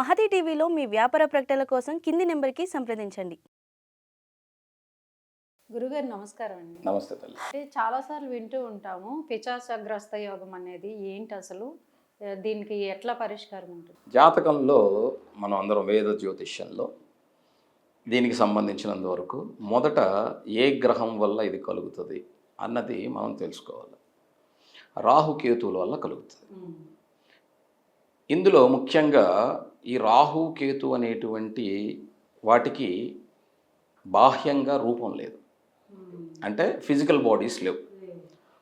మహతి టీవీలో మీ వ్యాపార ప్రకటనల కోసం కింది నెంబర్కి సంప్రదించండి. గురుగారు నమస్కారం అండి నమస్తే తల్లి. అంటే చాలాసార్లు వింటూ ఉంటాము పిచాచగ్రస్త యోగం అనేది ఏంటి అసలు? దీనికి ఎట్లా పరిష్కారం ఉంటుంది? జాతకంలో మనం అందరం వేద జ్యోతిష్యంలో దీనికి సంబంధించినంత వరకు మొదట ఏ గ్రహం వల్ల ఇది కలుగుతుంది అన్నది మనం తెలుసుకోవాలి. రాహుకేతువుల వల్ల కలుగుతుంది. ఇందులో ముఖ్యంగా ఈ రాహు కేతు అనేటువంటి వాటికి బాహ్యంగా రూపం లేదు. అంటే ఫిజికల్ బాడీస్ లేవు.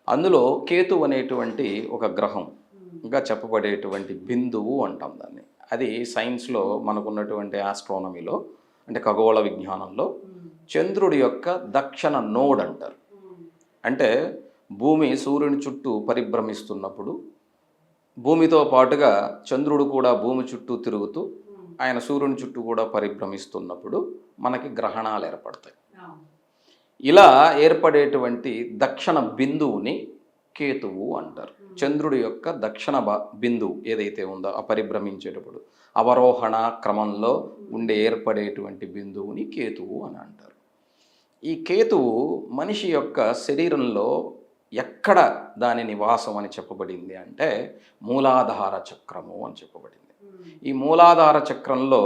అందులో కేతు అనేటువంటి ఒక గ్రహంగా చెప్పబడేటువంటి బిందువు అంటాం దాన్ని. అది సైన్స్లో మనకున్నటువంటి ఆస్ట్రానమీలో అంటే ఖగోళ విజ్ఞానంలో చంద్రుడి యొక్క దక్షిణ నోడ్ అంటారు. అంటే భూమి సూర్యుని చుట్టూ పరిభ్రమిస్తున్నప్పుడు భూమితో పాటుగా చంద్రుడు కూడా భూమి చుట్టూ తిరుగుతూ ఆయన సూర్యుని చుట్టూ కూడా పరిభ్రమిస్తున్నప్పుడు మనకి గ్రహణాలు ఏర్పడతాయి. ఇలా ఏర్పడేటువంటి దక్షిణ బిందువుని కేతువు అంటారు. చంద్రుడి యొక్క దక్షిణ బ- బిందువు ఏదైతే ఉందో ఆ పరిభ్రమించేటప్పుడు అవరోహణ క్రమంలో ఉండే ఏర్పడేటువంటి బిందువుని కేతువు అని అంటారు. ఈ కేతువు మనిషి యొక్క శరీరంలో ఎక్కడ దాని నివాసం అని చెప్పబడింది అంటే మూలాధార చక్రము అని చెప్పబడింది. ఈ మూలాధార చక్రంలో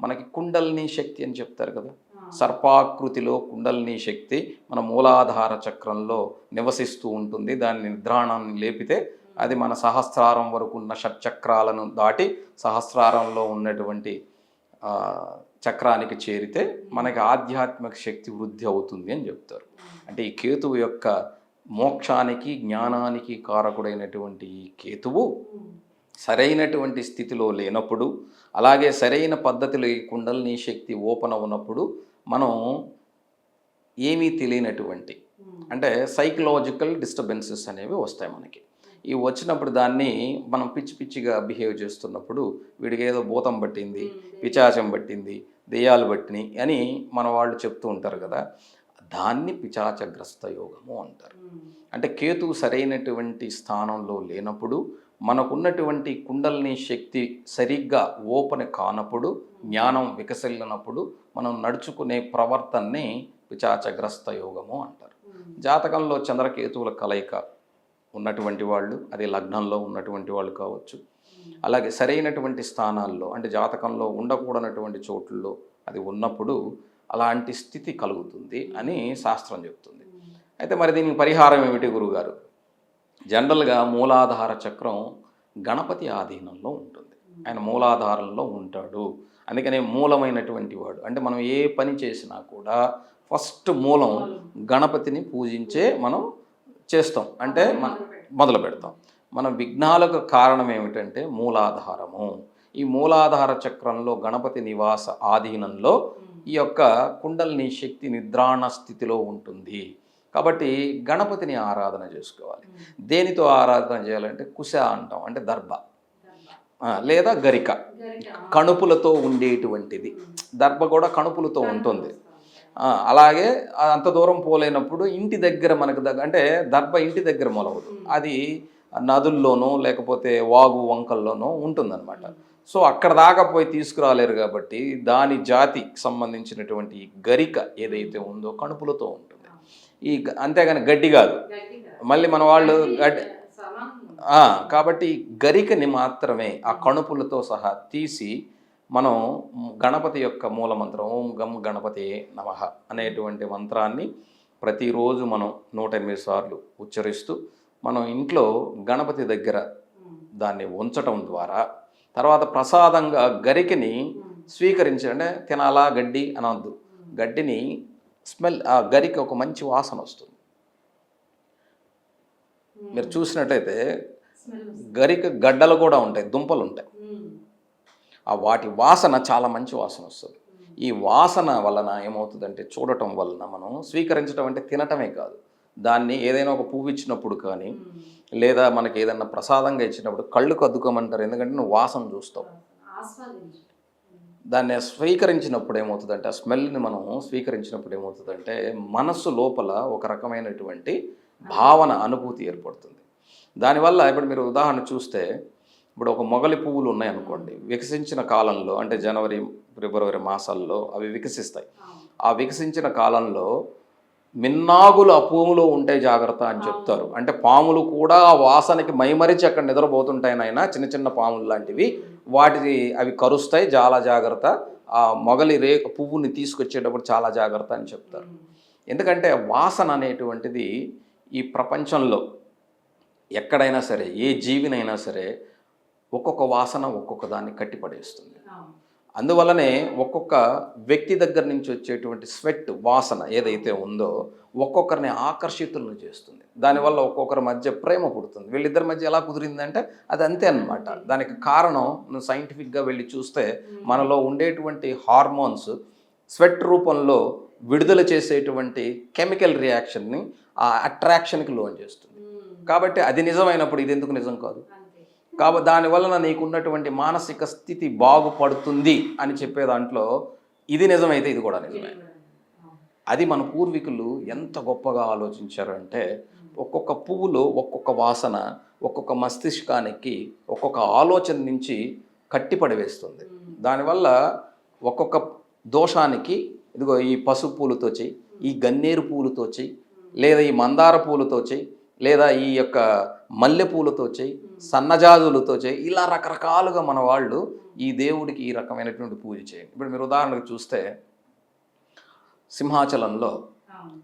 మనకి కుండల్ని శక్తి అని చెప్తారు కదా. సర్పాకృతిలో కుండల్ని శక్తి మన మూలాధార చక్రంలో నివసిస్తూ ఉంటుంది. దాని నిద్రాణాన్ని లేపితే అది మన సహస్రారం వరకు ఉన్న షట్చక్రాలను దాటి సహస్రారంలో ఉన్నటువంటి చక్రానికి చేరితే మనకి ఆధ్యాత్మిక శక్తి వృద్ధి అవుతుంది అని చెప్తారు. అంటే ఈ కేతువు యొక్క మోక్షానికి జ్ఞానానికి కారకుడైనటువంటి ఈ కేతువు సరైనటువంటి స్థితిలో లేనప్పుడు అలాగే సరైన పద్ధతిలో ఈ కుండలిని శక్తి ఓపెన్ ఉన్నప్పుడు మనం ఏమీ తెలియనటువంటి అంటే సైకలాజికల్ డిస్టర్బెన్సెస్ అనేవి వస్తాయి మనకి. ఇవి వచ్చినప్పుడు దాన్ని మనం పిచ్చి పిచ్చిగా బిహేవ్ చేస్తున్నప్పుడు వీడికి ఏదో భూతం పట్టింది పిచాచం పట్టింది దెయ్యాలు పట్టినాయి అని మన వాళ్ళు చెప్తూ ఉంటారు కదా. దాన్ని పిచాచగ్రస్త యోగము అంటారు అంటే కేతువు సరైనటువంటి స్థానంలో లేనప్పుడు మనకున్నటువంటి కుండలిని శక్తి సరిగ్గా ఓపెన్ కానప్పుడు జ్ఞానం వికసిల్లినప్పుడు మనం నడుచుకునే ప్రవర్తనని పిచాచగ్రస్త యోగము అంటారు జాతకంలో చంద్రకేతువుల కలయిక ఉన్నటువంటి వాళ్ళు అది లగ్నంలో ఉన్నటువంటి వాళ్ళు కావచ్చు. అలాగే సరైనటువంటి స్థానాల్లో అంటే జాతకంలో ఉండకూడనటువంటి చోట్లలో అది ఉన్నప్పుడు అలాంటి స్థితి కలుగుతుంది అని శాస్త్రం చెప్తుంది. అయితే మరి దీనికి పరిహారం ఏమిటి గురుగారు? జనరల్గా మూలాధార చక్రం గణపతి ఆధీనంలో ఉంటుంది. ఆయన మూలాధారంలో ఉంటాడు. అందుకనే మూలమైనటువంటి వాడు. అంటే మనం ఏ పని చేసినా కూడా ఫస్ట్ మూలం గణపతిని పూజించే మనం చేస్తాం. అంటే మన మొదలు పెడతాం. మన విఘ్నాలకు కారణం ఏమిటంటే మూలాధారము. ఈ మూలాధార చక్రంలో గణపతి నివాస ఆధీనంలో ఈ యొక్క కుండలిని శక్తి నిద్రాణ స్థితిలో ఉంటుంది. కాబట్టి గణపతిని ఆరాధన చేసుకోవాలి. దేనితో ఆరాధన చేయాలంటే కుశ అంటాం అంటే దర్భ. లేదా గరిక. కణుపులతో ఉండేటువంటిది. దర్భ కూడా కణుపులతో ఉంటుంది. అలాగే అంత దూరం పోలేనప్పుడు ఇంటి దగ్గర మనకు దగ్గర అంటే దర్భ ఇంటి దగ్గర మొలవదు. అది నదుల్లోనో లేకపోతే వాగు వంకల్లోనో ఉంటుందన్నమాట. సో అక్కడ దాకా పోయి తీసుకురాలేరు కాబట్టి దాని జాతికి సంబంధించినటువంటి గరిక ఏదైతే ఉందో కణుపులతో ఉంటుంది. ఈ గ- అంతేగాని గడ్డి కాదు. మళ్ళీ మన వాళ్ళు గడ్డి కాబట్టి గరికని మాత్రమే ఆ కణుపులతో సహా తీసి మనం గణపతి యొక్క మూల మంత్రం ఓం గం గణపతి నమ అనేటువంటి మంత్రాన్ని ప్రతిరోజు మనం నూట ఎనిమిది సార్లు ఉచ్చరిస్తూ మనం ఇంట్లో గణపతి దగ్గర దాన్ని ఉంచటం ద్వారా తర్వాత ప్రసాదంగా గరికని స్వీకరించి అంటే తినాలా గడ్డి అనవద్దు గడ్డిని స్మెల్ ఆ గరికి ఒక మంచి వాసన వస్తుంది. మీరు చూసినట్టయితే గరిక గడ్డలు కూడా ఉంటాయి దుంపలు ఉంటాయి. ఆ వాటి వాసన చాలా మంచి వాసన వస్తుంది. ఈ వాసన వలన ఏమవుతుందంటే చూడటం వలన మనం స్వీకరించడం అంటే తినటమే కాదు. దాన్ని ఏదైనా ఒక పువ్వు ఇచ్చినప్పుడు కానీ లేదా మనకి ఏదైనా ప్రసాదంగా ఇచ్చినప్పుడు కళ్ళు కద్దుకోమంటారు. ఎందుకంటే నువ్వు వాసన చూస్తావు. దాన్ని స్వీకరించినప్పుడు ఏమవుతుందంటే ఆ స్మెల్ని మనం స్వీకరించినప్పుడు ఏమవుతుందంటే మనస్సు లోపల ఒక రకమైనటువంటి భావన అనుభూతి ఏర్పడుతుంది. దానివల్ల ఇప్పుడు మీరు ఉదాహరణ చూస్తే ఇప్పుడు ఒక మొగలి పువ్వులు ఉన్నాయనుకోండి. వికసించిన కాలంలో అంటే జనవరి ఫిబ్రవరి మాసాల్లో అవి వికసిస్తాయి. ఆ వికసించిన కాలంలో మిన్నాగులు పువ్వులో ఉంటే జాగ్రత్త అని చెప్తారు. అంటే పాములు కూడా ఆ వాసనకి మైమరిచి అక్కడ నిద్రపోతుంటాయి నాయన చిన్న చిన్న పాములు లాంటివి. వాటి అవి కరుస్తాయి చాలా జాగ్రత్త. ఆ మొగలి రే పువ్వుని తీసుకొచ్చేటప్పుడు చాలా జాగ్రత్త అని చెప్తారు. ఎందుకంటే వాసన అనేటువంటిది ఈ ప్రపంచంలో ఎక్కడైనా సరే ఏ జీవినైనా సరే ఒక్కొక్క వాసన ఒక్కొక్క దాన్ని కట్టిపడేస్తుంది. అందువల్లనే ఒక్కొక్క వ్యక్తి దగ్గర నుంచి వచ్చేటువంటి స్వెట్ వాసన ఏదైతే ఉందో ఒక్కొక్కరిని ఆకర్షితులను చేస్తుంది. దానివల్ల ఒక్కొక్కరి మధ్య ప్రేమ పుడుతుంది. వీళ్ళిద్దరి మధ్య ఎలా కుదిరిందంటే అది అంతే అన్నమాట. దానికి కారణం సైంటిఫిక్గా వెళ్ళి చూస్తే మనలో ఉండేటువంటి హార్మోన్స్ స్వెట్ రూపంలో విడుదల చేసేటువంటి కెమికల్ రియాక్షన్ని ఆ అట్రాక్షన్కి లోన్ చేస్తుంది. కాబట్టి అది నిజమైనప్పుడు ఇది ఎందుకు నిజం కాదు? కాబట్టి దానివలన నీకున్నటువంటి మానసిక స్థితి బాగుపడుతుంది అని చెప్పే దాంట్లో ఇది నిజమైతే ఇది కూడా నిజమే. అది మన పూర్వీకులు ఎంత గొప్పగా ఆలోచించారంటే ఒక్కొక్క పువ్వులో ఒక్కొక్క వాసన ఒక్కొక్క మస్తిష్కానికి ఒక్కొక్క ఆలోచన నుంచి కట్టిపడివేస్తుంది దానివల్ల ఒక్కొక్క దోషానికి ఇదిగో ఈ పసుపు పూలతో చెయ్యి ఈ గన్నేరు పూలతో చెయ్యి లేదా ఈ మందార పూలతో చెయ్యి లేదా ఈ యొక్క మల్లె పూలతో చెయ్యి సన్నజాజులతో చెయ్యి ఇలా రకరకాలుగా మన వాళ్ళు ఈ దేవుడికి ఈ రకమైనటువంటి పూజ చేయండి. ఇప్పుడు మీరు ఉదాహరణకు చూస్తే సింహాచలంలో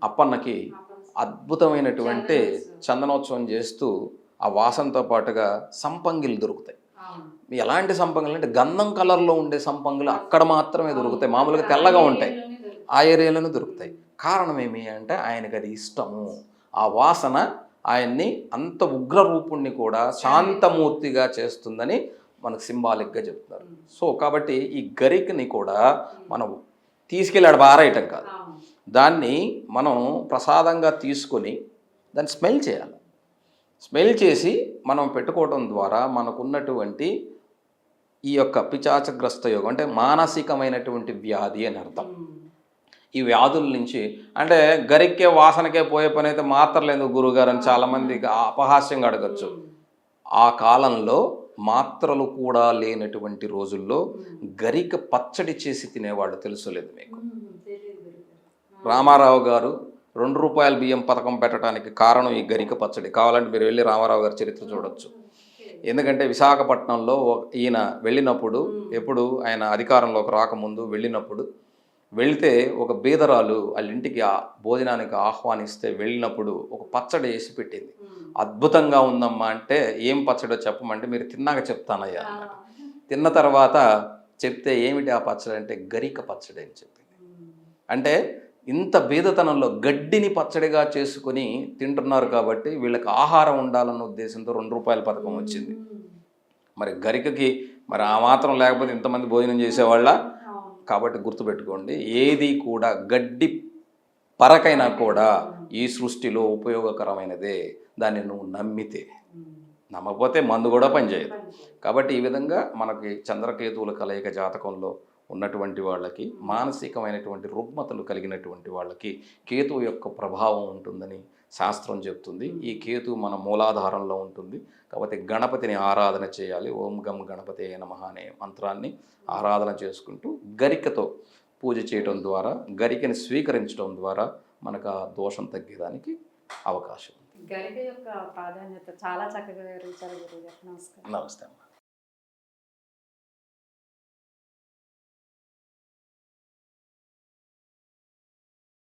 అప్పన్నకి అద్భుతమైనటువంటి చందనోత్సవం. చేస్తూ ఆ వాసనతో పాటుగా సంపంగిలు దొరుకుతాయి. ఎలాంటి సంపంగులు అంటే గంధం కలర్లో ఉండే సంపంగులు అక్కడ మాత్రమే దొరుకుతాయి. మామూలుగా తెల్లగా ఉంటాయి. ఆ ఏరియాలోనే దొరుకుతాయి. కారణం ఏమి అంటే ఆయనకి అది ఇష్టము. ఆ వాసన ఆయన్ని అంత ఉగ్ర రూపుణ్ణి కూడా శాంతమూర్తిగా చేస్తుందని మనకు సింబాలిక్గా చెప్తున్నారు. సో కాబట్టి ఈ గరికని కూడా మనం తీసుకెళ్ళి ఆడ బారేయటం కాదు దాన్ని మనం ప్రసాదంగా తీసుకొని దాన్ని స్మెల్ చేయాలి. స్మెల్ చేసి మనం పెట్టుకోవడం ద్వారా మనకున్నటువంటి ఈ యొక్క పిచాచగ్రస్త యోగం అంటే మానసికమైనటువంటి వ్యాధి అని అర్థం. ఈ వ్యాధుల నుంచి. అంటే గరిక్కే వాసనకే పోయే పని అయితే మాత్రలేదు గురుగారు అని చాలామంది అపహాస్యంగా అడగచ్చు. ఆ కాలంలో మాత్రలు కూడా లేనటువంటి రోజుల్లో గరిక పచ్చడి చేసి తినేవాళ్ళు తెలుసులేదు మీకు. రామారావు గారు రెండు రూపాయల బియ్యం పథకం పెట్టడానికి కారణం ఈ గరిక పచ్చడి. కావాలంటే మీరు వెళ్ళి రామారావు గారి చరిత్ర చూడొచ్చు. ఎందుకంటే విశాఖపట్నంలో ఈయన వెళ్ళినప్పుడు ఎప్పుడు ఆయన అధికారంలోకి రాకముందు వెళ్ళినప్పుడు వెళ్తే ఒక బీదరాలు వాళ్ళ ఇంటికి ఆ భోజనానికి ఆహ్వానిస్తే వెళ్ళినప్పుడు ఒక పచ్చడి వేసి పెట్టింది. అద్భుతంగా ఉందమ్మా అంటే ఏం పచ్చడో చెప్పమంటే మీరు తిన్నాక చెప్తానయ్యా అన్నమాట తిన్న తర్వాత చెప్తే ఏమిటి ఆ పచ్చడి అంటే గరిక పచ్చడి అని చెప్పింది. అంటే ఇంత బీదతనంలో గడ్డిని పచ్చడిగా చేసుకుని తింటున్నారు కాబట్టి వీళ్ళకి ఆహారం ఉండాలన్న ఉద్దేశంతో రెండు రూపాయల పథకం వచ్చింది. మరి గరికకి మరి ఆ మాత్రం లేకపోతే ఇంతమంది భోజనం చేసేవాళ్ళ? కాబట్టి గుర్తుపెట్టుకోండి ఏది కూడా గడ్డి పరకైనా కూడా ఈ సృష్టిలో ఉపయోగకరమైనదే. దాన్ని నువ్వు నమ్మితే. నమ్మకపోతే మందు కూడా పనిచేయదు. కాబట్టి ఈ విధంగా మనకి చంద్రకేతువుల కలయిక జాతకంలో ఉన్నటువంటి వాళ్ళకి మానసికమైనటువంటి రుగ్మతలు కలిగినటువంటి వాళ్ళకి కేతువు యొక్క ప్రభావం ఉంటుందని శాస్త్రం చెప్తుంది. ఈ కేతు మన మూలాధారంలో ఉంటుంది. కాబట్టి గణపతిని ఆరాధన చేయాలి. ఓం గం గణపతి నమః అనే మంత్రాన్ని ఆరాధన చేసుకుంటూ గరికతో పూజ చేయటం ద్వారా గరికని స్వీకరించడం ద్వారా మనకు ఆ దోషం తగ్గేదానికి అవకాశం ఉంది. గరిక యొక్క ప్రాధాన్యత చాలా చక్కగా వివరించారు నమస్కారం. నమస్తే అమ్మా.